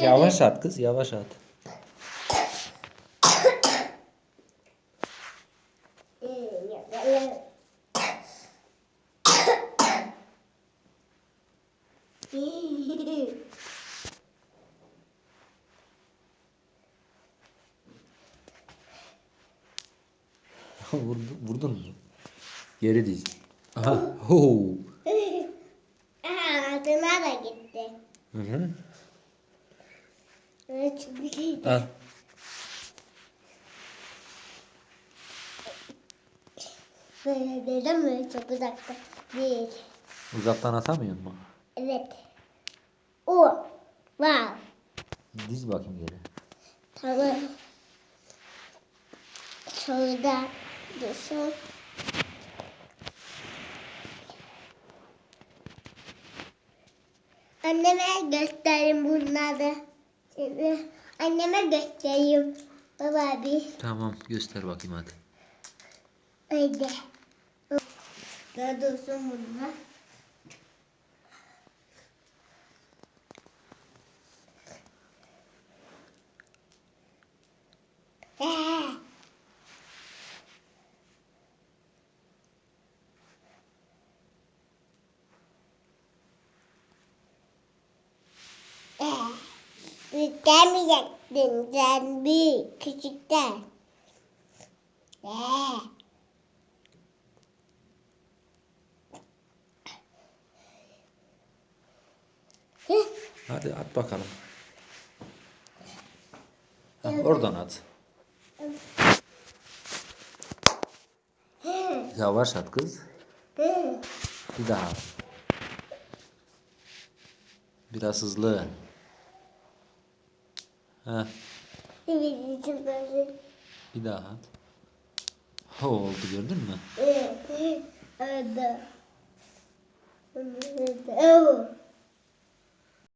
Yavaş at kız yavaş at. vurdun, vurdun mu? Geri diz. Aha. Ho. Aha, altına da gitti. Hı hı. Evet, çünkü. Al. Böyle dedim mi? Çok uzakta değil. Uzaktan atamıyor mu? Evet. O. Wow. Diz bakayım geri. Tamam. Şurada dursun. Anneme göstereyim bunları. Anneme göstereyim. Baba bir. Tamam göster bakayım hadi. Öyle. Daha dursun bunlar. Büyüklemeyecektin sen büyük küçükten. Hı. Hadi at bakalım. Ha, oradan at. Yavaş at kız. Bir daha. Biraz hızlı. Ha, Bizim için böyle. bir daha at. Ho oldu gördün mü? Hı. Orada. Orada.